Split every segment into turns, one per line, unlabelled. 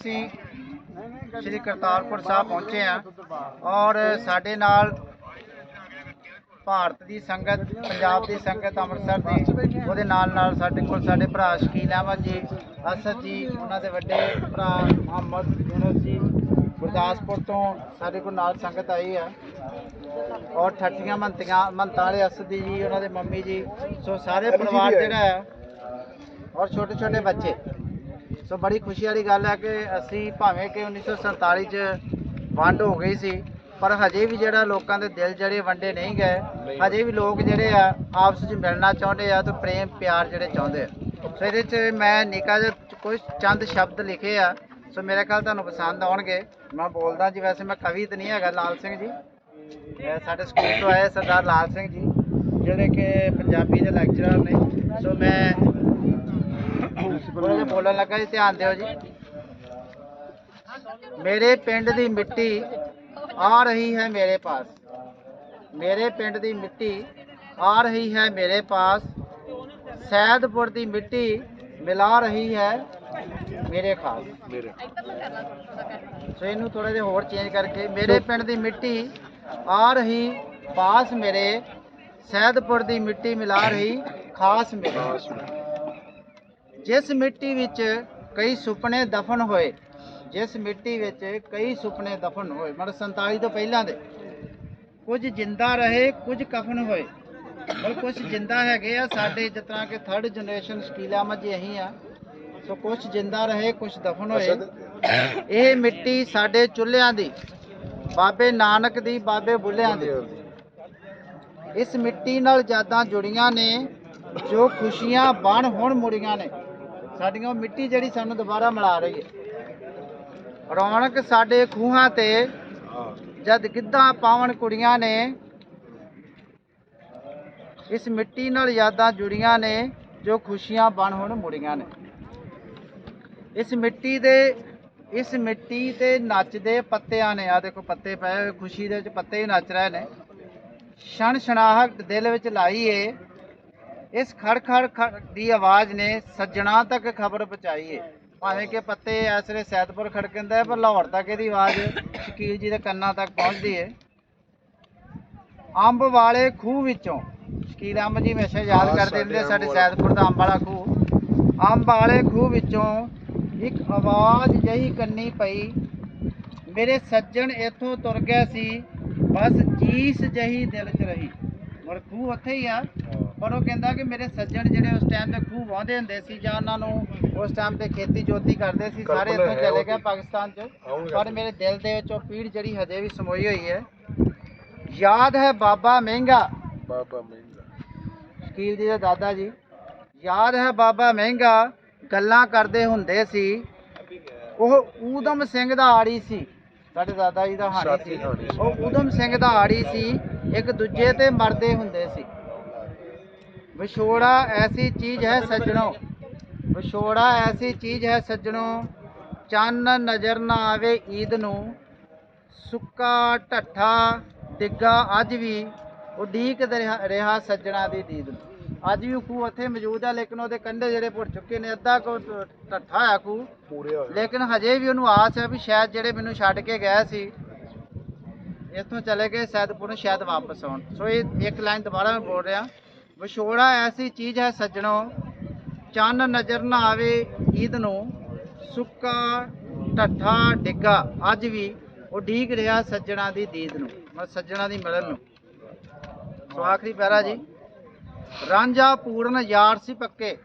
ਅਸੀਂ ਸ੍ਰੀ ਕਰਤਾਰਪੁਰ ਸਾਹਿਬ ਪਹੁੰਚੇ ਆ ਔਰ ਸਾਡੇ ਨਾਲ ਭਾਰਤ ਦੀ ਸੰਗਤ ਪੰਜਾਬ ਦੀ ਸੰਗਤ ਅੰਮ੍ਰਿਤਸਰ ਦੀ ਉਹਦੇ ਨਾਲ ਨਾਲ ਸਾਡੇ ਕੋਲ ਸਾਡੇ ਭਰਾ ਸ਼ਕੀਲ ਅਹਿਮਦ ਜੀ ਅਸਦ ਜੀ ਉਹਨਾਂ ਦੇ ਵੱਡੇ ਭਰਾ ਮੁਹੰਮਦ ਯੂਨਸ ਜੀ ਗੁਰਦਾਸਪੁਰ ਤੋਂ ਸਾਡੇ ਕੋਲ ਨਾਲ ਸੰਗਤ ਆਈ ਆ ਔਰ ਠੱਠੀਆਂ ਮੰਤੀਆਂ ਮੰਤਾਂ ਵਾਲੇ ਅਸਦ ਜੀ ਉਹਨਾਂ ਦੇ ਮੰਮੀ ਜੀ ਸੋ ਸਾਰੇ ਪਰਿਵਾਰ ਜਿਹੜਾ ਹੈ ਔਰ ਛੋਟੇ ਛੋਟੇ ਬੱਚੇ। ਸੋ ਬੜੀ ਖੁਸ਼ੀ ਵਾਲੀ ਗੱਲ ਹੈ ਕਿ ਅਸੀਂ ਭਾਵੇਂ ਕਿ 1947 ਚ ਵੰਡ ਹੋ ਗਈ ਸੀ, ਪਰ ਹਜੇ ਵੀ ਜਿਹੜਾ ਲੋਕਾਂ ਦੇ ਦਿਲ ਜਿਹੜੇ ਵੰਡੇ ਨਹੀਂ ਗਏ। ਹਜੇ ਵੀ ਲੋਕ ਜਿਹੜੇ ਆ, ਆਪਸ ਵਿੱਚ ਮਿਲਣਾ ਚਾਹੁੰਦੇ ਆ ਤੇ ਪ੍ਰੇਮ, ਪਿਆਰ ਜਿਹੜੇ ਚਾਹੁੰਦੇ ਆ। ਸੋ ਇਹਦੇ ਚ ਮੈਂ ਨਿੱਕਾ ਜਿਹਾ ਕੁਝ ਚੰਦ ਸ਼ਬਦ ਲਿਖੇ ਆ, ਸੋ ਮੇਰੇ ਖਿਆਲ ਤੁਹਾਨੂੰ ਪਸੰਦ ਆਉਣਗੇ। ਮੈਂ ਬੋਲਦਾ ਜੀ, ਵੈਸੇ ਮੈਂ ਕਵੀ ਤਾਂ ਨਹੀਂ ਹੈਗਾ, ਲਾਲ ਸਿੰਘ ਜੀ। ਸਾਡੇ ਸਕੂਲ ਤੋਂ ਆਏ ਸਰਦਾਰ ਲਾਲ ਸਿੰਘ ਜੀ, ਜਿਹੜੇ ਕਿ ਪੰਜਾਬੀ ਦੇ ਲੈਕਚਰਰ ਨੇ। ਸੋ ਮੈਂ ਥੋੜਾ ਜਿਹਾ ਬੋਲਣ ਲੱਗਾ ਜੀ ਧਿਆਨ ਦਿਓ ਜੀ। ਮੇਰੇ ਪਿੰਡ ਦੀ ਮਿੱਟੀ ਆ ਰਹੀ ਹੈ ਮੇਰੇ ਪਾਸ। ਮੇਰੇ ਪਿੰਡ ਦੀ ਮਿੱਟੀ ਆ ਰਹੀ ਹੈ ਮੇਰੇ ਪਾਸ। ਸੈਦਪੁਰ ਦੀ ਮਿੱਟੀ ਮਿਲਾ ਰਹੀ ਹੈ ਮੇਰੇ ਖਾਸ।
ਮੇਰੇ
ਸੋ ਇਹਨੂੰ ਥੋੜਾ ਜਿਹਾ ਹੋਰ ਚੇਂਜ ਕਰਕੇ ਮੇਰੇ ਪਿੰਡ ਦੀ ਮਿੱਟੀ ਆ ਰਹੀ ਪਾਸ ਮੇਰੇ। ਸੈਦਪੁਰ ਦੀ ਮਿੱਟੀ ਮਿਲਾ ਰਹੀ ਖਾਸ ਮੇਰੇ। ਜਿਸ ਮਿੱਟੀ ਵਿੱਚ ਕਈ ਸੁਪਨੇ ਦਫਨ ਹੋਏ, ਜਿਸ ਮਿੱਟੀ ਵਿੱਚ ਕਈ ਸੁਪਨੇ ਦਫਨ ਹੋਏ, ਮਤਲਬ 47 ਤੋਂ ਪਹਿਲਾਂ ਦੇ, ਕੁਝ ਜਿੰਦਾ ਰਹੇ, ਕੁਝ ਕਫਨ ਹੋਏ। ਪਰ ਕੁਝ ਜਿੰਦਾ ਹੈਗੇ ਆ, ਸਾਡੇ ਜਿਸ ਤਰ੍ਹਾਂ ਕਿ ਥਰਡ ਜਨਰੇਸ਼ਨ ਸ਼ਕੀਲ ਅਹਿਮਦ ਜੀ ਅਸੀਂ ਆ। ਸੋ ਕੁਝ ਜਿੰਦਾ ਰਹੇ, ਕੁਝ ਦਫਨ ਹੋਏ। ਇਹ ਮਿੱਟੀ ਸਾਡੇ ਚੁੱਲ੍ਹਿਆਂ ਦੀ, ਬਾਬੇ ਨਾਨਕ ਦੀ, ਬਾਬੇ ਬੁੱਲਿਆਂ ਦੀ। ਇਸ ਮਿੱਟੀ ਨਾਲ ਯਾਦਾਂ ਜੁੜੀਆਂ ਨੇ, ਜੋ ਖੁਸ਼ੀਆਂ ਬਣ ਹੁਣ ਮੁੜੀਆਂ ਨੇ। ਸਾਡੀਆਂ ਉਹ ਮਿੱਟੀ ਜਿਹੜੀ ਸਾਨੂੰ ਦੁਬਾਰਾ ਮਿਲਾ ਰਹੀ ਹੈ। ਰੌਣਕ ਸਾਡੇ ਖੂਹਾਂ ਤੇ ਜਦ ਗਿੱਧਾ ਪਾਵਣ ਕੁੜੀਆਂ ਨੇ ਇਸ ਮਿੱਟੀ ਨਾਲ ਯਾਦਾਂ ਜੁੜੀਆਂ ਨੇ, ਜੋ ਖੁਸ਼ੀਆਂ ਬਣ ਹੁਣ ਮੁੜੀਆਂ ਨੇ। ਇਸ ਮਿੱਟੀ ਦੇ, ਇਸ ਮਿੱਟੀ ਤੇ ਨੱਚਦੇ ਪੱਤਿਆਂ ਨੇ ਆ ਦੇਖੋ ਪੱਤੇ ਪਏ ਹੋਏ, ਖੁਸ਼ੀ ਦੇ ਵਿੱਚ ਪੱਤੇ ਹੀ ਨੱਚ ਰਹੇ ਨੇ। ਛਣ ਛਣਾਹਟ ਦਿਲ ਵਿੱਚ ਲਾਈ ਏ। ਇਸ ਖੜ ਖੜ ਦੀ ਆਵਾਜ਼ ਨੇ ਸੱਜਣਾ ਤੱਕ ਖਬਰ ਪਹੁੰਚਾਈ ਏ ਭਾਵੇਂ ਕਿ ਪੱਤੇ ਵੇਲੇ ਸੈਦਪੁਰ ਖੜਕੰਦਾ ਹੈ ਪਰ ਲਾਹੌਰ ਤੱਕ ਇਹਦੀ ਆਵਾਜ਼ ਸ਼ਕੀਲ ਜੀ ਦੇ ਕੰਨਾਂ ਤੱਕ ਪਹੁੰਚਦੀ ਏ ਅੰਬ ਵਾਲੇ ਖੂਹ ਵਿੱਚੋਂ ਸ਼ਕੀਲ ਅਹਿਮਦ ਜੀ ਹਮੇਸ਼ਾ ਯਾਦ
ਹਾਂ,
ਕਰਦੇ ਰਹਿੰਦੇ
ਸਾਡੇ ਅੰਬ
ਸੈਦਪੁਰ ਦਾ ਅੰਬ ਵਾਲਾ ਖੂਹ। ਅੰਬ ਵਾਲੇ ਖੂਹ ਵਿੱਚੋਂ ਇੱਕ ਆਵਾਜ਼ ਜਹੀ ਕੰਨੀ ਪਈ ਮੇਰੇ ਸੱਜਣ ਇੱਥੋਂ ਤੁਰ ਗਿਆ ਸੀ ਬਸ ਚੀਸ ਜਹੀ ਦਿਲ 'ਚ ਰਹੀ। ਮਰ ਖੂਹ ਉੱਥੇ ਹੀ ਆ। ਪਰ ਉਹ ਕਹਿੰਦਾ ਕਿ ਮੇਰੇ ਸੱਜਣ ਜਿਹੜੇ ਉਸ ਟਾਈਮ ਤੇ ਖੂਹ ਵਾਹੁੰਦੇ ਹੁੰਦੇ ਸੀ ਜਾਂ ਉਹਨਾਂ ਨੂੰ ਉਸ ਟਾਈਮ ਤੇ ਖੇਤੀ ਜੋਤੀ ਕਰਦੇ ਸੀ ਸਾਰੇ ਇੱਥੋਂ ਚਲੇ ਗਏ। ਪਾਕਿਸਤਾਨ 'ਚ। ਪਰ ਮੇਰੇ ਦਿਲ ਦੇ ਵਿੱਚ ਉਹ ਪੀੜ ਜਿਹੜੀ ਹਜੇ ਵੀ ਸਮੋਈ ਹੋਈ ਹੈ। ਯਾਦ ਹੈ ਬਾਬਾ ਮਹਿੰਗਾ।
ਬਾਬਾ ਮਹਿੰਗਾ।
ਸ਼ਕੀਲ ਜੀ ਦੇ ਦਾਦਾ ਜੀ। ਯਾਦ ਹੈ ਬਾਬਾ ਮਹਿੰਗਾ ਗੱਲਾਂ ਕਰਦੇ ਹੁੰਦੇ ਸੀ। ਉਹ ਊਧਮ ਸਿੰਘ ਦਾ ਆੜੀ ਸੀ। ਸਾਡੇ ਦਾਦਾ ਜੀ ਦਾ ਹਾਣੀ ਸੀ। ਉਹ ਊਧਮ ਸਿੰਘ ਦਾ ਆੜੀ ਸੀ। ਇੱਕ ਦੂਜੇ ਤੇ ਮਰਦੇ ਹੁੰਦੇ ਸੀ। ਵਿਛੋੜਾ ਐਸੀ ਚੀਜ਼ ਹੈ ਸੱਜਣੋ। ਵਿਛੋੜਾ ਐਸੀ ਚੀਜ਼ ਹੈ ਸੱਜਣੋ ਚੰਨ ਨਜ਼ਰ ਨਾ ਆਵੇ ਈਦ ਨੂੰ ਸੁੱਕਾ ਢੱਠਾ ਡਿੱਗਾ ਅੱਜ ਵੀ ਉਡੀਕ ਰਿਹਾ ਰਿਹਾ ਸੱਜਣਾ ਦੀ ਦੀਦ ਨੂੰ। ਅੱਜ ਵੀ ਖੂਹ ਉੱਥੇ ਮੌਜੂਦ ਆ ਲੇਕਿਨ ਉਹਦੇ ਕੰਢੇ ਜਿਹੜੇ ਪੁੱਟ ਚੁੱਕੇ ਨੇ ਅੱਧਾ ਕੋ ਢੱਠਾ ਆ
ਹੋਏ।
ਲੇਕਿਨ ਹਜੇ ਵੀ ਉਹਨੂੰ ਆਸ ਹੈ ਵੀ ਸ਼ਾਇਦ ਜਿਹੜੇ ਮੈਨੂੰ ਛੱਡ ਕੇ ਗਏ ਸੀ ਇੱਥੋਂ ਚਲੇ ਗਏ ਸੈਦਪੁਰ ਨੂੰ ਸ਼ਾਇਦ ਵਾਪਸ ਆਉਣ। ਸੋ ਇਹ ਇੱਕ ਲਾਈਨ ਦੁਬਾਰਾ ਮੈਂ ਬੋਲ ਰਿਹਾ। ਵਿਛੋੜਾ ਐਸੀ ਚੀਜ਼ ਹੈ ਸੱਜਣੋ, ਚੰਨ ਨਜ਼ਰ ਨਾ ਆਵੇ ਈਦ ਨੂੰ, ਸੁੱਕਾ ਠੱਠਾ ਡਿੱਗਾ, ਅੱਜ ਵੀ ਉਡੀਕ ਰਿਹਾ ਸੱਜਣਾ ਦੀ ਦੀਦ ਨੂੰ, ਮਤਲਬ ਸੱਜਣਾ ਦੀ ਮਿਲਣ ਨੂੰ। ਸੋ ਆਖਰੀ ਪੈਰਾ ਜੀ, ਰਾਂਝਾ ਪੂਰਨ ਯਾਰ ਸੀ ਪੱਕੇ।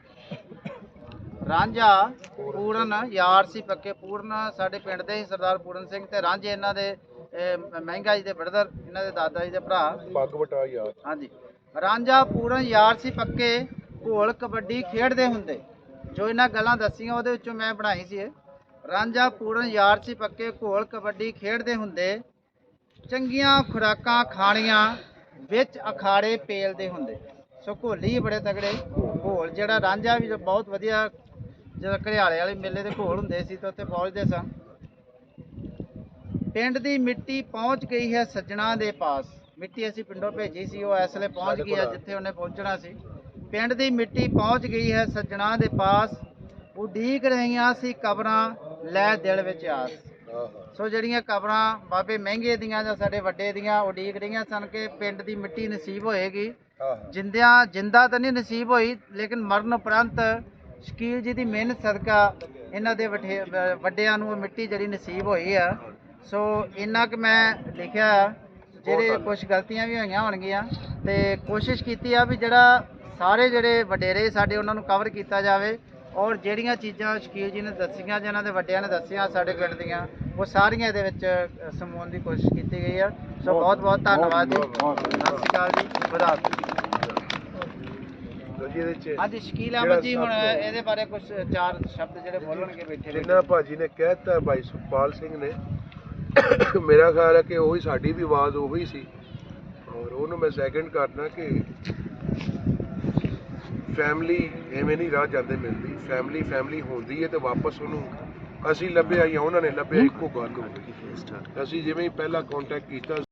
ਰਾਂਝਾ ਪੂਰਨ ਯਾਰ ਸੀ ਪੱਕੇ, ਪੂਰਨ ਸਾਡੇ ਪਿੰਡ ਦੇ ਹੀ ਸਰਦਾਰ ਪੂਰਨ ਸਿੰਘ ਤੇ ਰਾਂਝੇ ਇਹਨਾਂ ਦੇ ਮਹਿੰਗਾ ਜੀ ਦੇ ਬੜਦਰ ਇਹਨਾਂ ਦੇ ਦਾਦਾ ਜੀ ਦੇ ਭਰਾ।
ਪੱਗ ਵਟਾ ਯਾਰ
ਹਾਂਜੀ। ਰਾਂਝਾ ਪੂਰਨ ਯਾਰ ਸੀ ਪੱਕੇ ਘੋਲ ਕਬੱਡੀ ਖੇਡਦੇ ਹੁੰਦੇ। ਜੋ ਇਹਨਾਂ ਗੱਲਾਂ ਦੱਸੀਆਂ ਉਹਦੇ ਵਿੱਚੋਂ ਮੈਂ ਬਣਾਈ ਸੀ ਇਹ। ਰਾਂਝਾ ਪੂਰਨ ਯਾਰ ਸੀ ਪੱਕੇ ਘੋਲ ਕਬੱਡੀ ਖੇਡਦੇ ਹੁੰਦੇ। ਚੰਗੀਆਂ ਖੁਰਾਕਾਂ ਖਾਣੀਆਂ ਵਿੱਚ ਅਖਾੜੇ ਪੇਲਦੇ ਹੁੰਦੇ। ਸੋ ਘੋਲੀ ਬੜੇ ਤਗੜੇ ਘੋਲ ਜਿਹੜਾ ਰਾਂਝਾ ਵੀ ਬਹੁਤ ਵਧੀਆ ਜਦੋਂ ਘਰਿਆਲੇ ਵਾਲੇ ਮੇਲੇ ਦੇ ਘੋਲ ਹੁੰਦੇ ਸੀ ਤਾਂ ਉੱਥੇ ਪਹੁੰਚਦੇ ਸਨ ਪਿੰਡ ਦੀ ਮਿੱਟੀ ਪਹੁੰਚ ਗਈ ਹੈ ਸੱਜਣਾ ਦੇ ਪਾਸ। ਮਿੱਟੀ ਅਸੀਂ ਪਿੰਡੋਂ ਭੇਜੀ ਸੀ ਉਹ ਇਸ ਵੇਲੇ ਪਹੁੰਚ ਗਈ ਹੈ। ਜਿੱਥੇ ਉਹਨੇ ਪਹੁੰਚਣਾ ਸੀ। ਪਿੰਡ ਦੀ ਮਿੱਟੀ ਪਹੁੰਚ ਗਈ ਹੈ ਸੱਜਣਾ ਦੇ ਪਾਸ। ਉਡੀਕ ਰਹੀਆਂ ਸੀ ਕਬਰਾਂ ਲੈ ਦਿਲ ਵਿੱਚ ਆਸ। ਸੋ ਜਿਹੜੀਆਂ ਕਬਰਾਂ ਬਾਬੇ ਮਹਿੰਗੇ ਦੀਆਂ ਜਾਂ ਸਾਡੇ ਵੱਡੇ ਦੀਆਂ ਉਡੀਕ ਰਹੀਆਂ ਸਨ ਕਿ ਪਿੰਡ ਦੀ ਮਿੱਟੀ ਨਸੀਬ ਹੋਏਗੀ। ਜਿੰਦਿਆਂ ਜਿੰਦਾ ਤਾਂ ਨਹੀਂ ਨਸੀਬ ਹੋਈ ਲੇਕਿਨ ਮਰਨ ਉਪਰੰਤ ਸ਼ਕੀਲ ਜੀ ਦੀ ਮਿਹਨਤ ਸਦਕਾ ਇਹਨਾਂ ਦੇ ਵੱਡਿਆਂ ਨੂੰ ਉਹ ਮਿੱਟੀ ਜਿਹੜੀ ਨਸੀਬ ਹੋਈ ਆ ਸੋ ਇੰਨਾ ਕਿ ਮੈਂ ਲਿਖਿਆ ਜਿਹੜੇ ਕੁਝ ਗਲਤੀਆਂ ਵੀ ਹੋਈਆਂ ਹੋਣਗੀਆਂ ਤੇ ਕੋਸ਼ਿਸ਼ ਕੀਤੀ ਆ ਵੀ ਜਿਹੜਾ ਸਾਰੇ ਜਿਹੜੇ ਵਡੇਰੇ ਸਾਡੇ ਉਹਨਾਂ ਨੂੰ ਕਵਰ ਕੀਤਾ ਜਾਵੇ ਔਰ ਜਿਹੜੀਆਂ ਚੀਜ਼ਾਂ ਸ਼ਕੀਲ ਜੀ ਨੇ ਦੱਸੀਆਂ ਜਿਹਨਾਂ ਦੇ ਵੱਡਿਆਂ ਨੇ ਦੱਸੀਆਂ ਸਾਡੇ ਪਿੰਡ ਦੀਆਂ ਉਹ ਸਾਰੀਆਂ ਇਹਦੇ ਵਿੱਚ ਸਮੂਹਣ ਦੀ ਕੋਸ਼ਿਸ਼ ਕੀਤੀ ਗਈ ਆ। ਸੋ ਬਹੁਤ ਬਹੁਤ ਧੰਨਵਾਦ ਜੀ। ਸਤਿ ਸ਼੍ਰੀ ਅਕਾਲ ਜੀ। ਖੁਦਾ ਹਾਫਿਜ਼
ਤੇ ਜਿਹਦੇ ਚ।
ਹਾਂਜੀ ਸ਼ਕੀਲ ਅਹਿਮਦ ਜੀ ਹੁਣ ਇਹਦੇ ਬਾਰੇ ਕੁਝ ਚਾਰ ਸ਼ਬਦ ਜਿਹੜੇ ਬੋਲਣਗੇ ਬੈਠੇ ਨੇ
ਜਿੰਨਾ ਭਾਜੀ ਨੇ ਕਹਿਤਾ ਭਾਈ ਸੁਖਪਾਲ ਸਿੰਘ ਨੇ ਮੇਰਾ ਖਿਆਲ ਹੈ ਕਿ ਉਹੀ ਸਾਡੀ ਵੀ ਆਵਾਜ਼ ਉਹੀ ਸੀ। ਔਰ ਉਹਨੂੰ ਮੈਂ ਸੈਕਿੰਡ ਕਰਨਾ ਕਿ ਫੈਮਿਲੀ ਐਵੇਂ ਨਹੀਂ ਰਾਹ ਜਾਂਦੇ ਮਿਲਦੀ। ਫੈਮਿਲੀ ਫੈਮਿਲੀ ਹੁੰਦੀ ਹੈ ਤੇ ਵਾਪਸ ਉਹਨੂੰ ਅਸੀਂ ਲੱਭਿਆ ਜਾਂ ਉਹਨਾਂ ਨੇ ਲੱਭਿਆ, ਇੱਕੋ ਗੱਲ ਹੋਈ ਅਸੀਂ ਜਿਵੇਂ ਹੀ ਪਹਿਲਾ ਕੰਟੈਕਟ ਕੀਤਾ